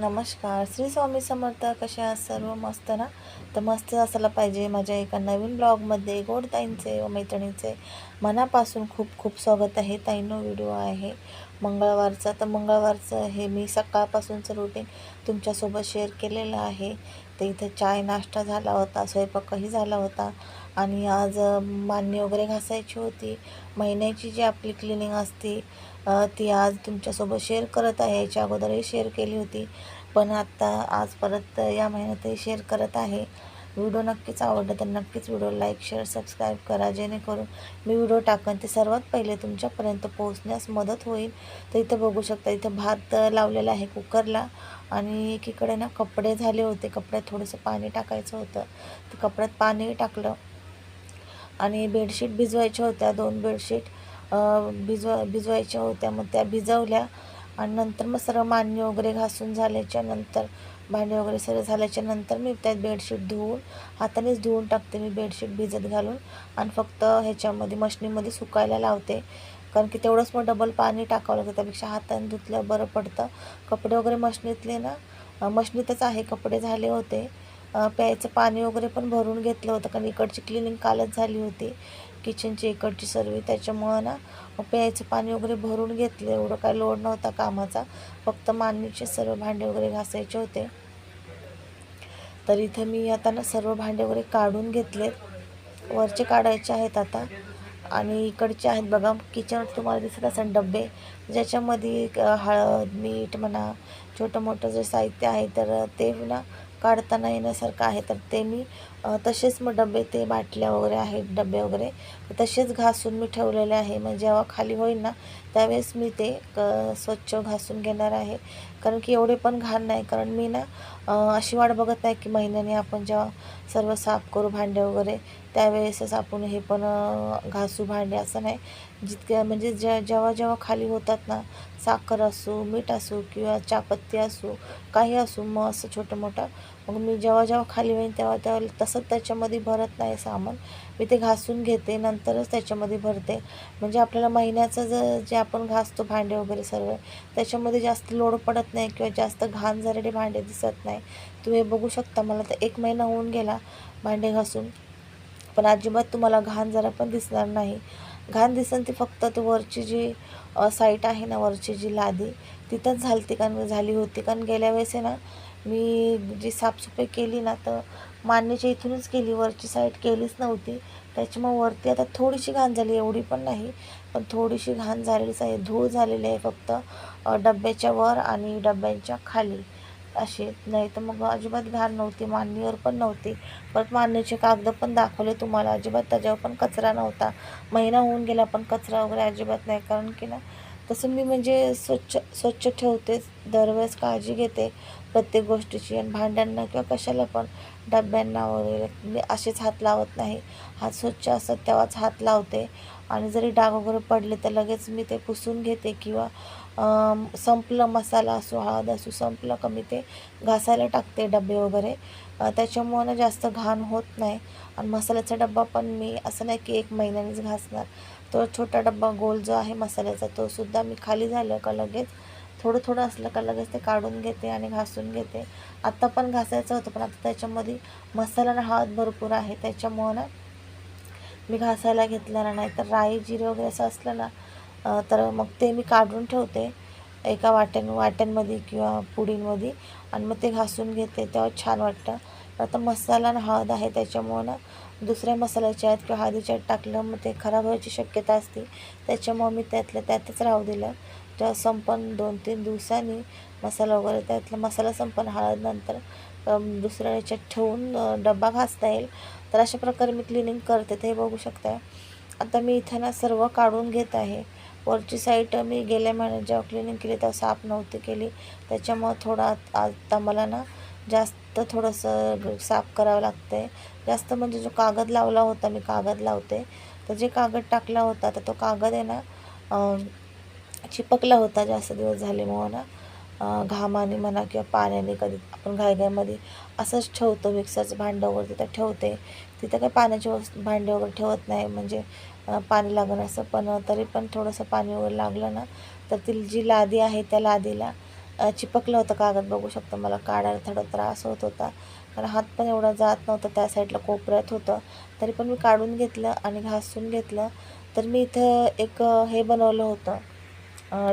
नमस्कार. श्री स्वामी समर्थ कसे आहात सर्व? मस्त ना? तर मस्त असायला पाहिजे माझ्या एका नवीन ब्लॉगमध्ये. गोड ताईंचे व मैत्रिणींचे मनापासून खूप खूप स्वागत आहे. ताईंनो व्हिडिओ आहे मंगळवारचा. तर मंगळवारचं हे मी सकाळपासूनचं रुटीन तुमच्यासोबत शेअर केलेलं आहे. तर इथं चाय नाश्ता झाला होता स्वयंपाकही झाला होता. आणि आज मान्य वगैरे घासायची होती. महिन्याची जी आपली क्लिनिंग असते ती आज तुमच्यासोबत शेअर करत आहे. याच्या अगोदरही शेअर केली होती. पण आत्ता आज परत या महिन्यातही शेअर करत आहे. व्हिडिओ नक्कीच आवडला तर नक्कीच व्हिडिओ लाईक शेअर सबस्क्राईब करा. जेणेकरून मी व्हिडिओ टाकन ते सर्वात पहिले तुमच्यापर्यंत पोहोचण्यास मदत होईल. तर इथं बघू शकता इथं भात लावलेला आहे कुकरला. आणि एकीकडे ना कपडे झाले होते. कपड्यात थोडंसं पाणी टाकायचं होतं. तर कपड्यात पाणी टाकलं. आणि बेडशीट भिजवायच्या होत्या. दोन बेडशीट भिजवा भिजवायच्या होत्या. मग त्या भिजवल्या आणि नंतर मग सर्व मान्य वगैरे घासून झाल्याच्यानंतर भांडे वगैरे सर्व झाल्याच्यानंतर मी त्यात बेडशीट धुवून हातानेच धुवून टाकते मी बेडशीट भिजत घालून आणि फक्त ह्याच्यामध्ये मशनीमध्ये सुकायला लावते. कारण की तेवढंच मग डबल पाणी टाकावं लागतं. त्यापेक्षा हाताने धुतलं बरं पडतं. कपडे वगैरे मशनीतले ना मशनीतच आहे. कपडे झाले होते. प्यायचं पाणी वगैरे पण भरून घेतलं होतं. कारण इकडची क्लिनिंग कालच झाली होती. किचनची इकडची सर्व त्याच्यामुळं ना प्यायचं पाणी वगैरे भरून घेतलं एवढं काय लोड नव्हता कामाचा. फक्त मांडणीचे सर्व भांडे वगैरे घासायचे होते. तर इथं मी आता ना सर्व भांडे वगैरे काढून घेतलेत. वरचे काढायचे आहेत आता. आणि इकडचे आहेत बघा किचन तुम्हाला दिसत असेल डबे. ज्याच्यामध्ये हळद मीठ म्हणा छोटं मोठं जे साहित्य आहे तर ते ना काढताना येण्यासारखं आहे. तर ते मी तसेच मग डबे ते बाटल्या वगैरे आहेत डबे वगैरे. तसेच घासून मी ठेवलेले आहे. मग जेव्हा खाली होईल ना त्यावेळेस मी ते क स्वच्छ घासून घेणार आहे. कारण की एवढे पण घाण नाही. कारण मी ना अशी वाट बघत नाही की महिन्याने आपण जेव्हा सर्व साफ करू भांडे वगैरे त्यावेळेसच आपण हे पण घासू भांडे असं नाही. जितक्या म्हणजे ज्या जेव्हा जेव्हा खाली होतात ना साखर असो मीठ असो किंवा चापत्ती असो काही असो मग असं छोटं मोठं मग मी जेव्हा जेव्हा खाली होईन तेव्हा तेव्हा तसंच त्याच्यामध्ये भरत नाही सामान. मी ते घासून घेते नंतरच त्याच्यामध्ये भरते. म्हणजे आपल्याला महिन्याचं जर जे आपण घासतो भांडे वगैरे सर्व त्याच्यामध्ये जास्त लोड पडत नाही किंवा जास्त घाण झालेले भांडे दिसत नाही. तुम्ही बघू शकता मला तर एक महिना होऊन गेला भांडे घासून. पण अजिबात तुम्हाला घाण जरा पण दिसणार नाही. घाण दिसन ती फक्त ती वरची जी साईट आहे ना वरची जी लादी तिथंच झालती कारण झाली होती. कारण गेल्या वेळेस आहे ना मी जी साफसफाई केली ना तर मान्यच्या इथूनच केली. वरची साईड केलीच नव्हती. त्याच्यामुळे वरती आता थोडीशी घाण झाली. एवढी पण नाही पण थोडीशी घाण झालेलीच आहे. धूळ झालेली आहे फक्त डब्याच्या वर आणि डब्यांच्या खाली. असे. नाही तर मग अजिबात घाण नव्हती मांडणीवर पण नव्हती. परत मांडणीचे कागद पण दाखवले तुम्हाला. अजिबात त्याच्यावर पण कचरा नव्हता. महिना होऊन गेला पण कचरा वगैरे अजिबात नाही. कारण की ना तसं मी म्हणजे स्वच्छ स्वच्छ ठेवतेच दरवेळेस काळजी घेते प्रत्येक गोष्टीची. आणि भांड्यांना किंवा कशाला पण डब्यांना वगैरे मी असेच हात लावत नाही. हात स्वच्छ असतात तेव्हाच हात लावते. आणि जरी डाग वगैरे पडले तर लगेच मी ते पुसून घेते. किंवा संपलं मसाला असो हळद असो संपलं का मी ते घासायला टाकते डबे वगैरे. त्याच्यामुळं ना जास्त घाण होत नाही. आणि मसाल्याचा डब्बा पण मी असं नाही की एक महिन्यानेच घासणार. तो छोटा डब्बा गोल जो आहे मसाल्याचा तो सुद्धा मी खाली झालं का लगेच थोडं थोडं असलं का लगेच ते काढून घेते आणि घासून घेते. आत्ता पण घासायचं होतं पण आता त्याच्यामध्ये मसाला आणि हळद भरपूर आहे. त्याच्यामुळं ना मी घासायला घेतलेला नाही. तर राई जिरे वगैरे असं असलं ना तर मग ते मी काढून ठेवते एका वाट्यां वाट्यांमध्ये किंवा पुडींमध्ये आणि मग ते घासून घेते तेव्हा छान वाटतं. आता मसाला आणि हळद आहे त्याच्यामुळं ना दुसऱ्या मसाल्याच्या आहेत किंवा हळदीच्या टाकलं मग ते खराब व्हायची शक्यता असते. त्याच्यामुळं मी त्यातल्या त्यातच राहू दिलं. तेव्हा संपन दोन तीन दिवसांनी मसाला वगैरे त्यातला मसाला संपन हळद नंतर दुसऱ्या याच्यात ठेवून डब्बा घासता येईल. तर अशा प्रकारे मी क्लिनिंग करते ते बघू शकता आता मी इथं ना सर्व काढून घेत आहे. वरची साईट मी गेल्या महिन्यात जेव्हा क्लिनिंग केली तेव्हा साफ नव्हती केली. त्याच्यामुळं थोडा आत- आता मला ना जास्त थोडंसं साफ करावं लागतं आहे जास्त म्हणजे जो कागद लावला होता मी कागद लावते. तर जे कागद टाकला होता तर तो कागद आहे ना चिपकला होता. जास्त दिवस झाल्यामुळं ना घामाने म्हणा किंवा पाण्याने कधी आपण घाईघाईमध्ये असंच ठेवतो मिक्सरचं भांडं वगैरे तिथं ठेवते. तिथं काही पाण्याची वस्तू भांडे वगैरे ठेवत नाही. म्हणजे पाणी लागणं असं पण तरी पण थोडंसं पाणी वगैरे लागलं ना तर ती जी लादी आहे त्या लादीला चिपकलं होतं कागद. बघू शकतो मला काढायला थोडा त्रास होत होता. कारण हात पण एवढा जात नव्हता त्या साईडला कोपऱ्यात होतं. तरी पण मी काढून घेतलं आणि घासून घेतलं. तर मी इथं एक हे बनवलं होतं.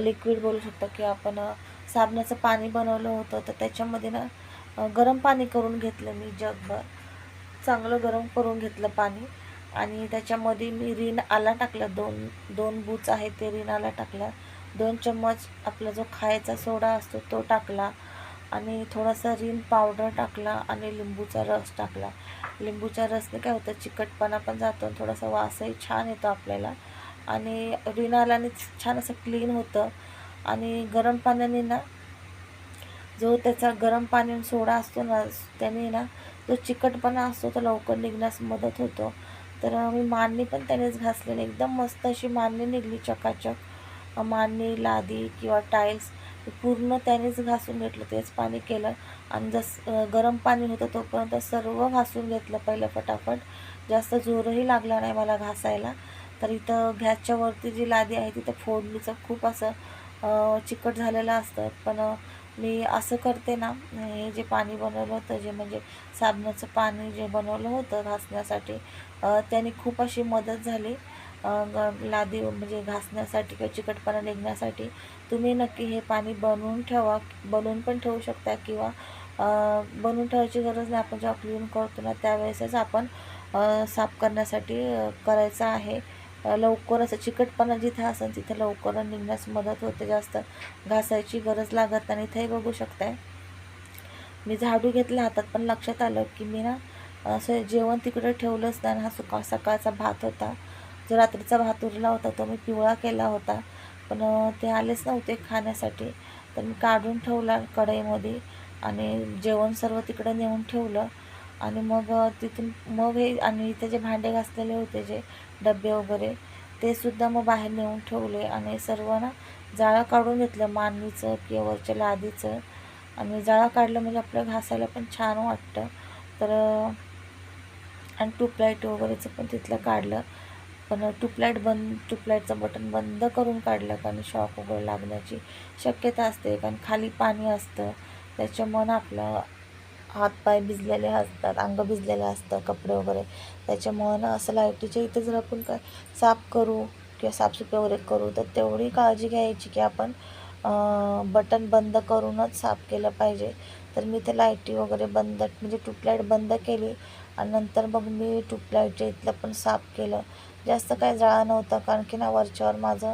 लिक्विड बोलू शकतो की आपण साबणाचं पाणी बनवलं होतं. तर त्याच्यामध्ये ना गरम पाणी करून घेतलं मी जगभर. चांगलं गरम करून घेतलं पाणी. आणि त्याच्यामध्ये मी रिन आला टाकला दोन दोन बूच आहेत ते रिन आला टाकला. दोन चम्मच आपला जो खायचा सोडा असतो तो टाकला. आणि थोडासा रिन पावडर टाकला आणि लिंबूचा रस टाकला. लिंबूच्या रसने काय होतं चिकटपणा पण जातो आणि थोडासा वासही छान येतो आपल्याला. आणि रिन आल्याने छान असं क्लीन होतं. आणि गरम पाण्याने ना जो त्याचा गरम पाणी सोडा असतो ना त्याने ना जो चिकटपणा असतो तो लवकर निघण्यास मदत होतो. तर मी मांडणी पण त्यानेच घासलेली. एकदम मस्त अशी मांडणी निघली चकाचक. मांडणी लादी किंवा टाईल्स पूर्ण त्यानेच घासून घेतलं. तेच पाणी केलं. आणि जस गरम पाणी होतं तोपर्यंत सर्व घासून घेतलं पहिलं फटाफट. जास्त जोरही लागला नाही मला घासायला. तर इथं गॅसच्या वरती जी लादी आहे तिथं फोडणीचं खूप असं चिकट झालेलं असतं. पण मी असं करते ना हे जे पाणी बनवलं होतं जे म्हणजे साबणाचं पाणी जे बनवलं होतं घासण्यासाठी त्याने खूप अशी मदत झाली. लादी म्हणजे घासण्यासाठी किंवा चिकटपणा निघण्यासाठी तुम्ही नक्की हे पाणी बनवून ठेवा बनवून पण ठेवू शकता किंवा बनवून ठेवायची गरज नाही. आपण जेव्हा क्लीन करतो ना त्यावेळेसच आपण साफ करण्यासाठी करायचं आहे. लवकर असं चिकटपणा जिथं असेल तिथं लवकर निघण्यास मदत होते जास्त. घासायची गरज लागत नाही इथंही बघू शकताय. मी झाडू घेतला हातात पण लक्षात आलं की मी ना असं जेवण तिकडे ठेवलंच नाही हा सुका सकाळचा भात होता. जो रात्रीचा भात उरला होता तो मी पिवळा केला होता. पण ते आलेच नव्हते खाण्यासाठी. तर मी काढून ठेवला कढईमध्ये आणि जेवण सर्व तिकडे नेऊन ठेवलं. आणि मग तिथून मग हे आणि इथे जे भांडे घासलेले होते जे डबे वगैरे ते सुद्धा मग बाहेर नेऊन ठेवले आणि सर्व ना जाळं काढून घेतलं मानवीचं किंवा वरच्या लादीचं. आणि जाळं काढलं म्हणजे आपलं घासायला पण छान वाटतं. तर आणि ट्यूबलाईट वगैरेचं पण तिथलं काढलं. पण ट्यूबलाईट बंद ट्यूबलाईटचं बटन बंद करून काढलं कारण शॉक वगैरे लागण्याची शक्यता असते कारण खाली पाणी असतं. त्याच्यामुळं आपलं हातपाय भिजलेले असतात अंग भिजलेले असतं कपडे वगैरे. त्याच्यामुळं ना असं लाईटीच्या इथे जर आपण काय साफ करू किंवा साफसफाई वगैरे करू तर तेवढी काळजी घ्यायची की आपण बटन बंद करूनच साफ केलं पाहिजे. तर मी ते लाईटी वगैरे बंद म्हणजे ट्यूबलाईट बंद केली आणि नंतर मग मी ट्यूबलाईटच्या इथलं पण साफ केलं. जास्त काही जळा नव्हता कारण की ना वरच्यावर माझं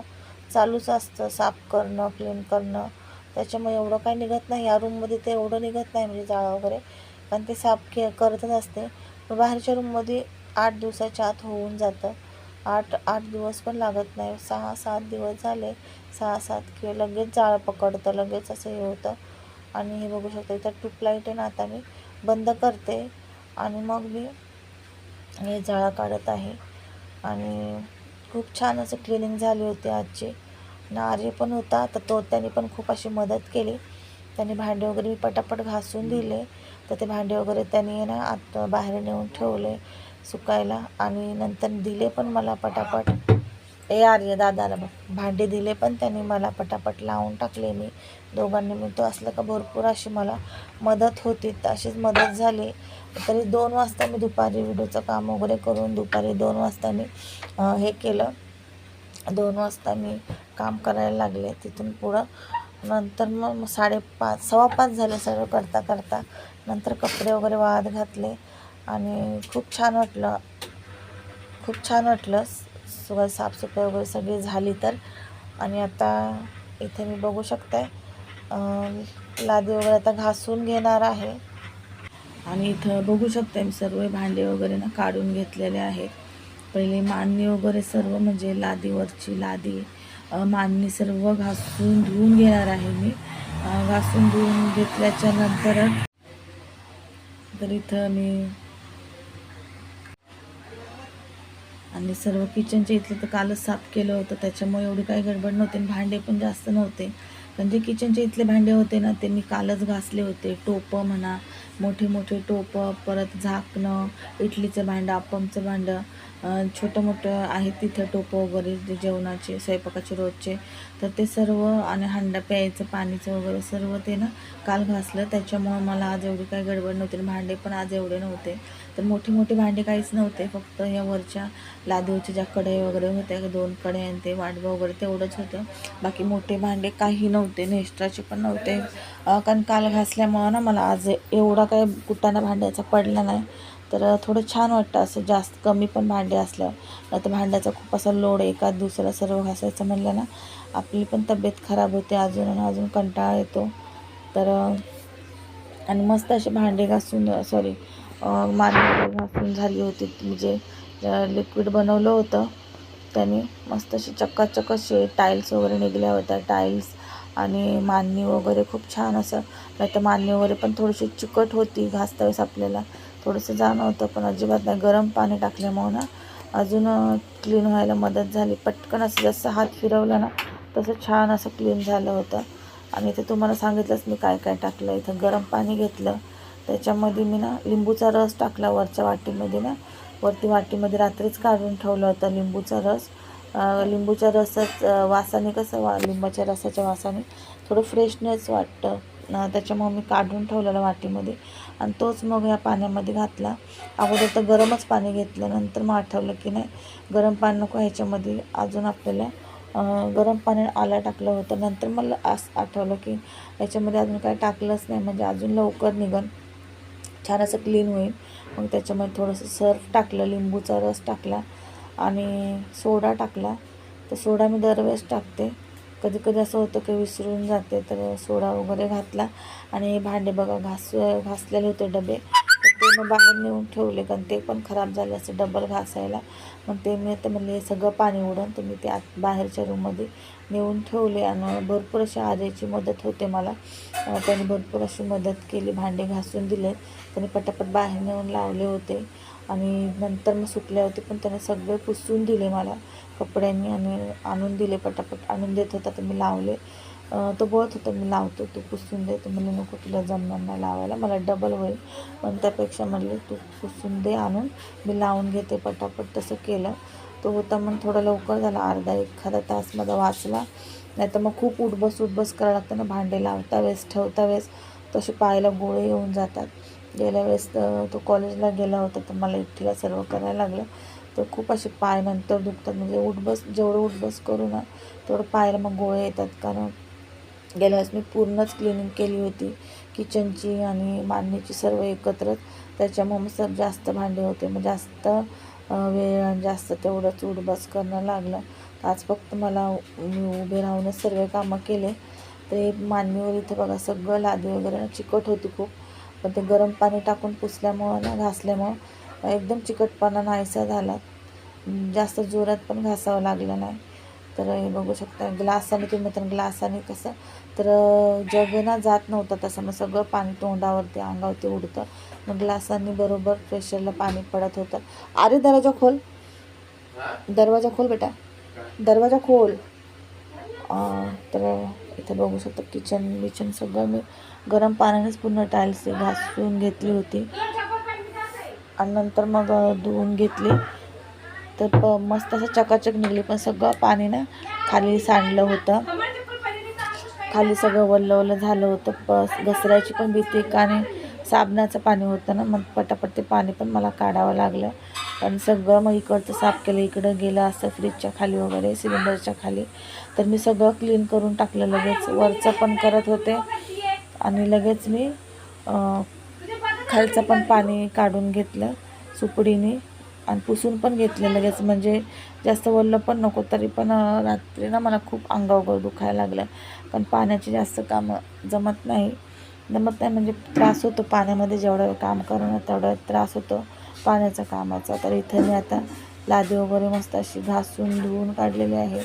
चालूच असतं साफ करणं क्लीन करणं. त्याच्यामुळे एवढं काही निघत नाही. या रूममध्ये ते एवढं निघत नाही म्हणजे जाळं वगैरे. कारण ते साफ के करतच असते. बाहेरच्या रूममध्ये आठ दिवसाच्या आत होऊन जातं. आठ आठ दिवस पण लागत नाही. सहा सात दिवस झाले. सहा सात किंवा लगेच जाळं पकडतं. लगेच असं हे होतं. आणि हे बघू शकता इथं ट्यूबलाईट आहे ना आता मी बंद करते. आणि मग मी हे जाळं काढत आहे. आणि खूप छान असं क्लिनिंग झाली होती आजची. नारी पण होता तर तो त्याने पण खूप अशी मदत केली. त्यांनी भांडे वगैरे मी पटापट घासून दिले. तर ते भांडे वगैरे त्याने ना आत बाहेर नेऊन ठेवले सुकायला आणि नंतर दिले पण मला पटापट. ए आर्य दादाला बघ भांडे दिले पण त्यांनी मला पटापट लावून टाकले मी. दोघांनी मी तो असलं का भरपूर अशी मला मदत होती तर अशीच मदत झाली. तरी दोन वाजता मी दुपारी व्हिडिओचं काम वगैरे करून दुपारी दोन वाजता मी हे केलं. दोन वाजता मी काम करायला लागले. तिथून पुढं नंतर मग साडेपाच सव्वा पाच झाले सगळं करता करता. नंतर कपडे वगैरे वाहत घातले आणि खूप छान वाटलं. खूप छान वाटलं. सगळं साफसफाई वगैरे सगळी झाली तर. आणि आता इथे मी बघू शकते. लादी वगैरे आता घासून घेणार आहे. आणि इथं बघू शकते मी सर्व भांडे वगैरे ना काढून घेतलेले आहेत. पहिले मांडणी वगैरे सर्व म्हणजे लादीवरची लादी मांडणी सर्व घासून धुवून घेणार आहे मी. घासून धुवून घेतल्याच्या नंतर तर इथं मी आणि सर्व किचनच्या इथलं तर कालच साफ केलं होतं. त्याच्यामुळे एवढी काही गडबड नव्हती आणि भांडे पण जास्त नव्हते. पण जे किचनचे इथले भांडे होते ना ते मी कालच घासले होते. टोपं म्हणा मोठे मोठे टोपं परत झाकणं इडलीचं भांडं अप्पमचं भांडं छोटं मोठं आहेत तिथं टोपं वगैरे जे जेवणाचे स्वयंपाकाचे रोजचे. तर ते सर्व आणि हंडा प्यायचं पाणीचं वगैरे सर्व ते ना काल घासलं. त्याच्यामुळं मला आज एवढी काही गडबड नव्हती आणि भांडे पण आज एवढे नव्हते. तर मोठे मोठे भांडे काहीच नव्हते. फक्त या वरच्या लादूच्या ज्या कढई वगैरे होत्या दोन कढई आणि ते वाटवं वगैरे तेवढंच होतं. बाकी मोठे भांडे काही नव्हते नेस्ट्राचे पण नव्हते. कारण काल घासल्यामुळं ना मला आज एवढा काही कुटाणा भांड्याचा पडला नाही. तर थोडं छान वाटतं असं जास्त कमी पण भांडे असल्यावर. नाही तर भांड्याचा खूप असा लोड एका दुसऱ्याला सर्व घासायचं म्हणलं ना आपली पण तब्येत खराब होते अजून आणि अजून कंटाळा येतो. तर आणि मस्त असे भांडे घासून सॉरी मांडे घासून झाली होती. ती जे लिक्विड बनवलं होतं. त्याने मस्त अशी चक्काचक असे टाईल्स वगैरे निघल्या होत्या. टाईल्स आणि मांडणी वगैरे खूप छान असं नाही तर मांडणी वगैरे पण थोडीशी चिकट होती घासता वेळेस आपल्याला. थोडंसं जाणवतं पण अजिबात नाही. गरम पाणी टाकल्यामुळं ना अजून क्लीन व्हायला मदत झाली. पटकन असं जसं हात फिरवला ना तसं छान असं क्लीन झालं होतं. आणि इथे तुम्हाला सांगितलंच मी काय काय टाकलं. इथं गरम पाणी घेतलं. त्याच्यामध्ये मी ना लिंबूचा रस टाकला वरच्या वाटीमध्ये ना. वरती वाटीमध्ये रात्रीच काढून ठेवलं होतं लिंबूचा रस. लिंबूच्या रसाच वासाने कसं वा लिंबाच्या रसाच्या वासाने थोडं फ्रेशनेस वाटतं. त्याच्यामुळं मी काढून ठेवलेलं वाटीमध्ये. आणि तोच मग ह्या पाण्यामध्ये घातला. अगोदर तर गरमच पाणी घेतलं नंतर मग आठवलं की नाही गरम पाणी नको ह्याच्यामध्ये. अजून आपल्याला गरम पाणी आला टाकलं होतं. नंतर मला असं आठवलं की याच्यामध्ये अजून काय टाकलंच नाही. म्हणजे अजून लवकर निघन. छान असं क्लीन होईल. मग त्याच्यामध्ये थोडंसं सर्फ टाकलं लिंबूचा रस टाकला आणि सोडा टाकला. तर सोडा मी दरवेळेस टाकते. कधी कधी असं होतं की विसरून जाते तर सोडा वगैरे घातला. आणि भांडे बघा घास घासलेले होते डबे. तर ते मग बाहेर नेऊन ठेवले कारण ते पण खराब झाले असं डबल घासायला. मग ते मी तर म्हणले हे सगळं पाणी उडून तर मी ते आत बाहेरच्या रूममध्ये नेऊन ठेवले आणि भरपूर अशी आर्याची मदत होते मला. त्याने भरपूर अशी मदत केली भांडे घासून दिले त्याने पटापट बाहेर नेऊन लावले होते. आणि नंतर मग सुकले होते पण त्याने सगळे पुसून दिले मला. कपड्यांनी आणि आणून दिले पटापट. आणून देत होता तर मी लावले. तो बोलत होता मी लावतो तू पुसून दे. तर म्हणलं नको तुला जमणार नाही लावायला मला डबल होईल. पण त्यापेक्षा म्हणले तू पुसून दे आणून मी लावून घेते पटापट. तसं केलं. तो होता मग थोडा लवकर झाला अर्धा एखादा तास माझा वाचला. नाही तर मग खूप उठबस उठबस करावं लागतं ना भांडे लावता वेळेस ठेवता वेळेस. तसे पायाला गोळे येऊन जातात. गेल्या वेळेस तर तो कॉलेजला गेला होता तर मला एकटीला सर्व करायला लागलं. तर खूप असे पाय नंतर दुखतात. म्हणजे उठबस जेवढं उठबस करू ना तेवढं पायाला मग गोळे येतात. कारण गेल्या वेळेस मी पूर्णच क्लिनिंग केली होती. किचनची आणि मांडणीची सर्व एकत्रच. त्याच्यामुळे मग सर जास्त भांडे होते. मग जास्त वेळ आणि जास्त तेवढंच उठबस करणं लागलं. तर आज फक्त मला मी उभे राहूनच सर्व कामं केले. ते मांडणीवर इथं बघा सगळं लादी वगैरे ना चिकट होती खूप. पण ते गरम पाणी टाकून पुसल्यामुळं ना घासल्यामुळं एकदम चिकटपणा नाहीसा झाला. जास्त जोरात पण घासावं लागलं नाही. तर हे बघू शकता ग्लासाने तुम्ही तर ग्लासाने कसं तर जगना जात नव्हतं तसं. मग सगळं पाणी तोंडावरती अंगावरती उडतं. मग ग्लासाने बरोबर प्रेशरला पाणी पडत होतं. अरे दरवाजा खोल. दरवाजा खोल बेटा. दरवाजा खोल. तर इथं बघू शकता किचन बिचन सगळं मी गरम पाण्यानेच पूर्ण टाईल्स घासून घेतली होती. आणि नंतर मग धुवून घेतली. तर प मस्त असं चकाचक निघली. पण सगळं पाणी ना खाली सांडलं होतं. खाली सगळं वल्लं वल्लं झालं होतं. प घसरायची पण भीती आणि साबणाचं पाणी होतं ना. मग पटापट ते पाणी पण मला काढावं लागलं. आणि सगळं मग इकडचं साफ केलं. इकडं गेलं असं फ्रीजच्या खाली वगैरे सिलेंडरच्या खाली. तर मी सगळं क्लीन करून टाकलं लगेच. वरचं पण करत होते. आणि लगेच मी खालचं पण पाणी काढून घेतलं सुपडीने आणि पुसून पण घेतलं लगेच. म्हणजे जास्त वल्लं पण नको तरी पण रात्री ना मला खूप अंगावर दुखायला लागलं. पण पाण्याची जास्त कामं जमत नाही. जमत नाही म्हणजे त्रास होतो पाण्यामध्ये जेवढं काम करणं तेवढा त्रास होतो पाण्याचा कामाचा. तर इथे मी आता लादी वगैरे मस्त अशी घासून धुवून काढलेली आहे.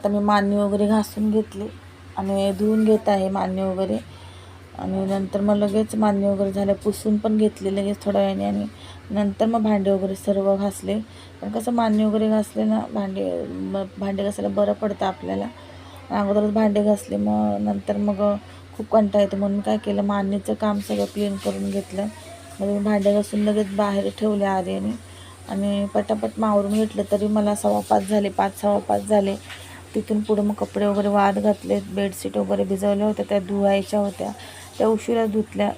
आता मी मान्य वगैरे घासून घेतली आणि धुवून घेत आहे मान्य वगैरे. आणि नंतर मग लगेच मान्य वगैरे झालं पुसून पण घेतले लगेच थोड्या वेळाने आणि नंतर मग भांडे वगैरे सर्व घासले. पण कसं मान्य वगैरे घासले ना भांडे मग भांडे घासायला बरं पडतं आपल्याला. अगोदरच भांडे घासले मग नंतर मग खूप कंटाळा येतो. म्हणून काय केलं मान्यचं काम सगळं क्लीन करून घेतलं. मग मी भांडे घासून लगेच बाहेर ठेवले आर्याने आणि पटापट मावरून घेतलं. तरी मला सव्वा पाच झाले पाच सव्वा पाच झाले. तिथून पुढं मग कपडे वगैरे वाद घातले बेडशीट वगैरे भिजवल्या होत्या त्या धुवायच्या होत्या. त्या उशिरा धुतल्या.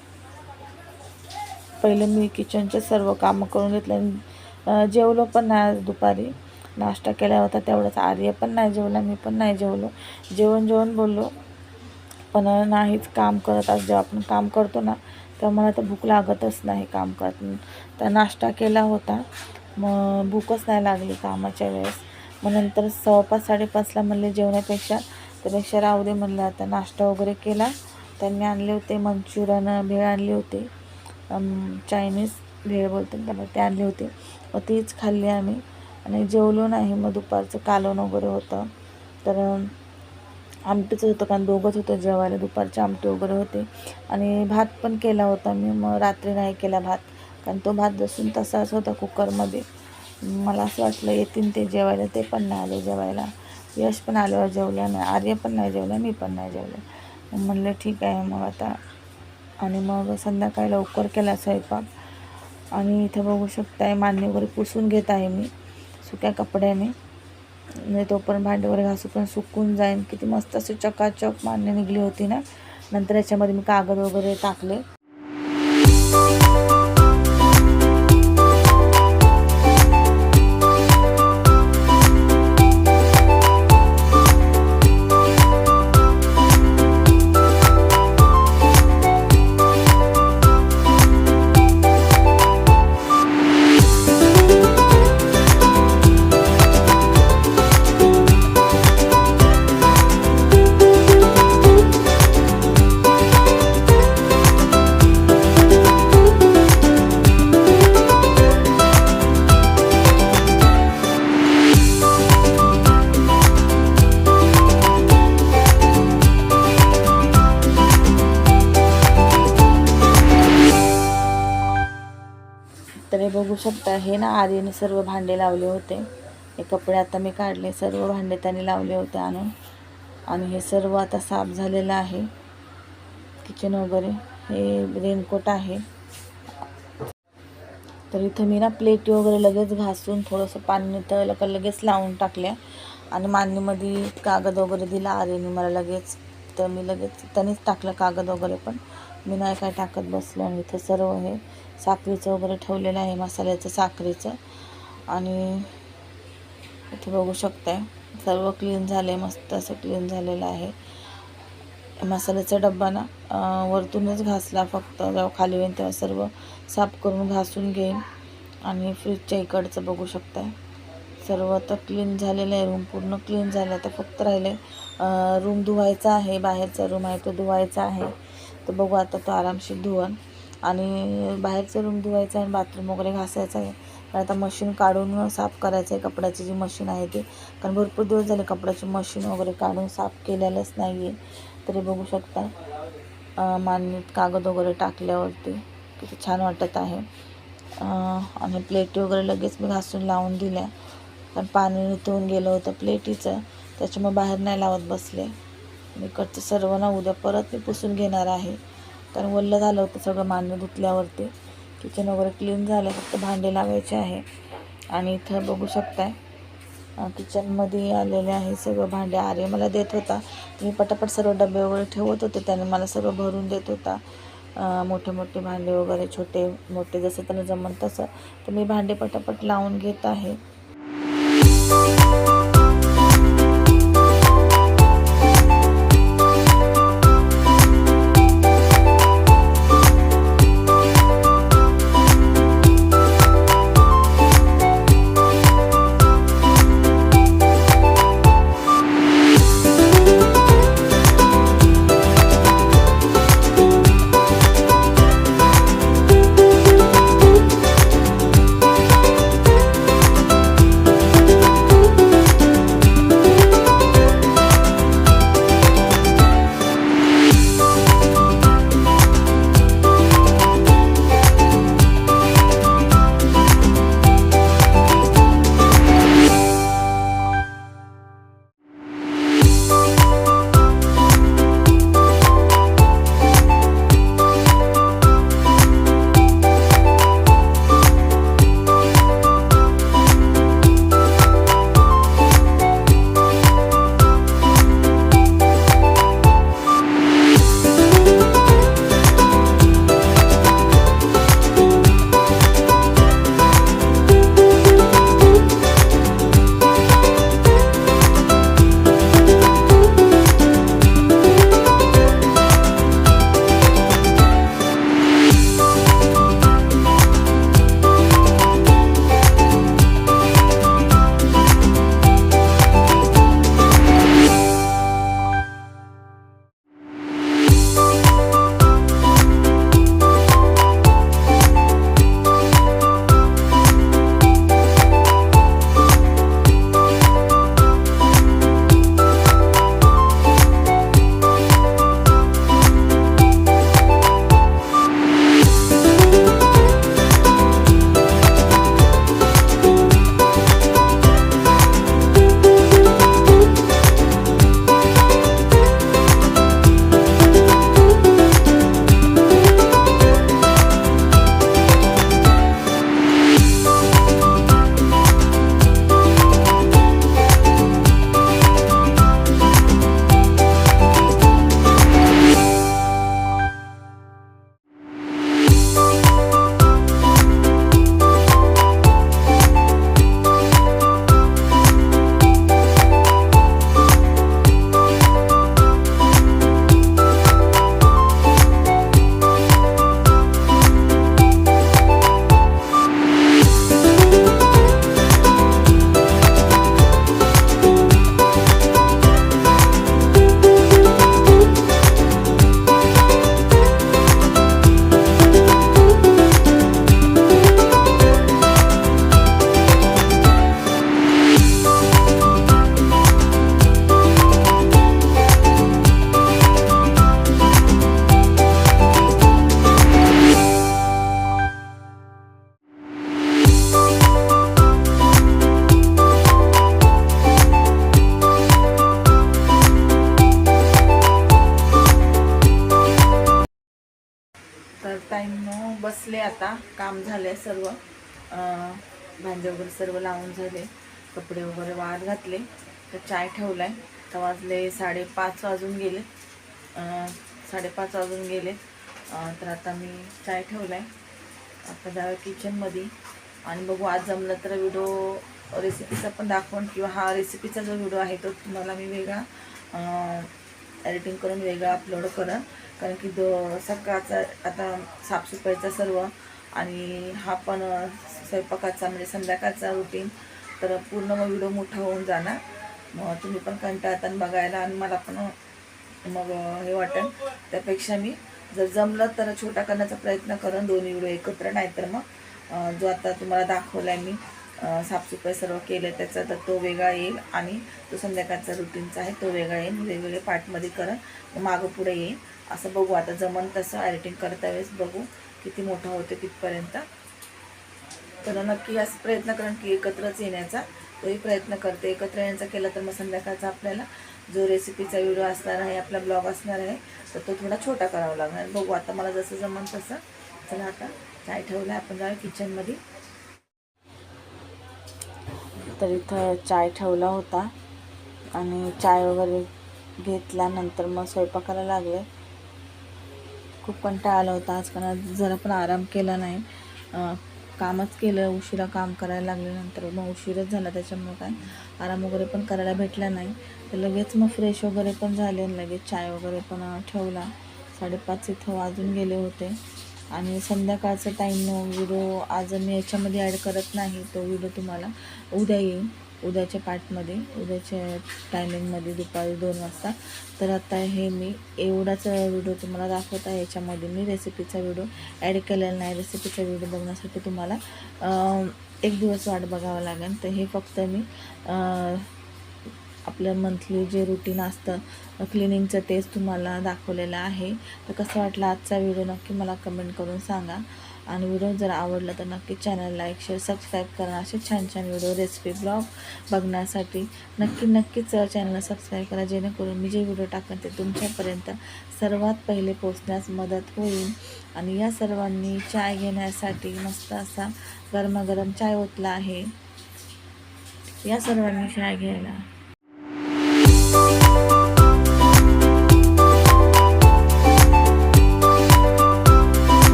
पहिलं मी किचनचे सर्व कामं करून घेतले. जेवलो पण नाही दुपारी. नाश्ता केला होता तेवढंच. आर्य पण नाही जेवला मी पण नाही जेवलो. जेवण जेवण बोललो. पण नाहीच काम करत आज जेव्हा आपण काम करतो ना तेव्हा मला तर भूक लागतच नाही काम करत. तर नाश्ता केला होता. मग भूकच नाही लागली कामाच्या वेळेस. मग नंतर सव्वापाच साडेपाचला म्हणले जेवण्यापेक्षा त्यापेक्षा राहू दे म्हणलं. आता नाश्ता वगैरे केला. त्यांनी आणले होते मंचुरियन भेळ आणली होती. चायनीज भेळ बोलते त्याला ते आणले होते. मग तीच खाल्ली आम्ही. आणि जेवलो नाही. मग दुपारचं कालवण वगैरे होतं. तर आमटीच होतं कारण दोघंच होतं जेवायला. दुपारचे आमटे वगैरे होते. आणि भात पण केला होता मी. मग रात्री नाही केला भात. कारण तो भात जसून तसाच होता कुकरमध्ये. मला असं वाटलं येतील ते जेवायला ते पण नाही आले जेवायला. यश पण आल्यावर जेवल्या नाही. आर्य पण नाही जेवलं मी पण नाही जेवले. मग म्हणलं ठीक आहे मग आता. आणि मग संध्याकाळी लवकर केला स्वयंपाक. आणि इथं बघू शकताय मान्य वगैरे पुसून घेत आहे मी. सुक्या कपड्याने. म्हणजे तोपर्यंत भांडे वगैरे घासू पण सुकून जाईन. किती मस्त असे चकाचक मान्य निघली होती ना. नंतर याच्यामध्ये मी कागद वगैरे टाकले. तर हे बघू शकता हे ना आर्यने सर्व भांडे लावले होते. हे कपडे आता मी काढले सर्व भांडे त्याने लावले होते आणून. आणि हे सर्व आता साफ झालेलं आहे. किचन वगैरे हे रेनकोट आहे. तर इथं मी ना प्लेटी वगैरे लगेच घासून थोडंसं पाणी तर लग लगेच लावून टाकल्या. आणि मांडणीमध्ये कागद वगैरे दिला आर्यने मला लगेच. तर मी लगेच त्यानेच टाकलं कागद वगैरे पण. मी नाही काय टाकत बसलो आणि इथं सर्व हे साखरेचं वगैरे ठेवलेलं आहे मसाल्याचं साखरेचं. आणि इथे बघू शकताय सर्व क्लीन झाले मस्त असं क्लीन झालेलं आहे. मसाल्याचा डब्बा ना वरतूनच घासला फक्त. जेव्हा खाली होईल तेव्हा सर्व साफ करून घासून घेईन. आणि फ्रीजच्या इकडचं बघू शकताय. सर्व आता क्लीन झालेलं आहे रूम पूर्ण क्लीन झालं. तर फक्त राहिले रूम धुवायचा आहे बाहेरचा रूम आहे तो धुवायचा आहे. तर बघू आता तो आरामशीर धुवन. आणि बाहेरचं रूम धुवायचं आहे बाथरूम वगैरे घासायचं आहे. पण आता मशीन काढून साफ करायचं आहे कपड्याची जी मशीन आहे ती. कारण भरपूर दिवस झाले कपड्याची मशीन वगैरे काढून साफ केलेलंच नाही आहे तरी बघू शकता मांडणीत कागद वगैरे टाकल्यावरती किती छान वाटत आहे. आणि प्लेटी वगैरे लगेच मी घासून लावून दिल्या. पण पाणी निथळून गेलं होतं प्लेटीचं त्याच्यामुळे बाहेर नाही लावत बसले. मी इकडचं सर्व ना उद्या परत मी पुसून घेणार आहे. कारण वल्ल झालं होतं सगळं मान्य धुतल्यावरती. किचन वगैरे क्लीन झालं फक्त भांडे लावायचे आहे. आणि इथं बघू शकताय किचनमध्ये आलेले आहे सगळं भांडे. आरे मला देत होता. मी पटापट सर्व डबे वगैरे ठेवत होते. त्याने मला सगळं भरून देत होता. मोठे मोठे भांडे वगैरे छोटे मोठे जसं त्याला जमत तसं. तर मी भांडे पटापट लावून घेत आहे. आहे सर्व. भांजे भांडे वगैरे सर्व लावून झाले. कपडे वगैरे वाळत घातले. तर चाय ठेवलाय. तर वाजले साडेपाच वाजून गेले. साडेपाच वाजून गेले. तर आता मी चाय ठेवला आहे आता जाऊया किचनमध्ये आणि बघू आज जमलं तर व्हिडिओ रेसिपीचा पण दाखवून किंवा हा रेसिपीचा जो व्हिडिओ आहे तो तुम्हाला मी वेगळा एडिटिंग करून वेगळा अपलोड करेन. कारण की दो सकाळचा आता साफसफाईचा सर्व आणि हा पण स्वयंपाकाचा म्हणजे संध्याकाळचा रुटीन तर पूर्ण मग व्हिडिओ मोठा होऊन जाणार. मग तुम्ही पण कंटाळताना बघायला आणि मला पण मग हे वाटेल. त्यापेक्षा मी जर जमलं तर छोटा करण्याचा प्रयत्न करेन दोन्ही व्हिडिओ एकत्र नाही तर मग जो आता तुम्हाला दाखवला आहे मी साफसफाई सर्व केलं त्याचा तर तो वेगळा येईल आणि तो संध्याकाळचा रुटीनचा आहे तो वेगळा येईल. वेगवेगळे पार्टमध्ये करेन मागं पुढे येईल असं बघू. आता जमन तसं एडिटिंग करता वेळेस बघू. किती मोठा होते तिथपर्यंत. तर नक्की असं प्रयत्न करण की एकत्रच येण्याचा. तोही प्रयत्न करते. एकत्र येण्याचा केला तर मग संध्याकाळचा आपल्याला जो रेसिपीचा व्हिडिओ असणार आहे आपला ब्लॉग असणार आहे तर तो थोडा छोटा करावा लागणार. बघू आता मला जसं जमन तसं. चला आता चाय ठेवला आपण जाऊया किचनमध्ये तर इथं चाय ठेवला होता. आणि चाय वगैरे घेतल्यानंतर मग स्वयंपाकाला लागले. खूप कंटाळा आला होता. आज कारण जरा पण आराम केला नाही. कामच केलं. उशिरा काम करायला लागल्यानंतर मग उशीरच झाला त्याच्यामुळे काय. आराम वगैरे पण करायला भेटला नाही. तर लगेच मग फ्रेश वगैरे पण झाले लगेच चाय वगैरे पण ठेवला. साडेपाच इथं वाजून गेले होते. आणि संध्याकाळचा टाईम व्हिडिओ आज मी याच्यामध्ये ॲड करत नाही. तो व्हिडिओ तुम्हाला उद्या येईल. उद्याच्या पार्टमध्ये उद्याच्या टायमिंगमध्ये दुपारी दोन वाजता. तर आता हे मी एवढाच व्हिडिओ तुम्हाला दाखवत आहे. याच्यामध्ये मी रेसिपीचा व्हिडिओ ॲड केलेला नाही. रेसिपीचा व्हिडिओ बघण्यासाठी तुम्हाला एक दिवस वाट बघावं लागेल. तर हे फक्त मी आपलं मंथली जे रुटीन असतं क्लिनिंगचं तेच तुम्हाला दाखवलेलं आहे. तर कसं वाटलं आजचा व्हिडिओ नक्की मला कमेंट करून सांगा. आणि व्हिडिओ जर आवडला तर नक्की चॅनल लाईक शेअर सबस्क्राईब करा. असे छान छान व्हिडिओ रेसिपी ब्लॉग बघण्यासाठी नक्की नक्कीच चॅनलला सबस्क्राईब करा. जेणेकरून मी जे व्हिडिओ टाकेन ते तुमच्यापर्यंत सर्वात पहिले पोचण्यास मदत होईल. आणि या सर्वांनी चाय घेण्यासाठी मस्त असा गरमागरम चाय ओतला आहे. या सर्वांनी चाय घ्यायला.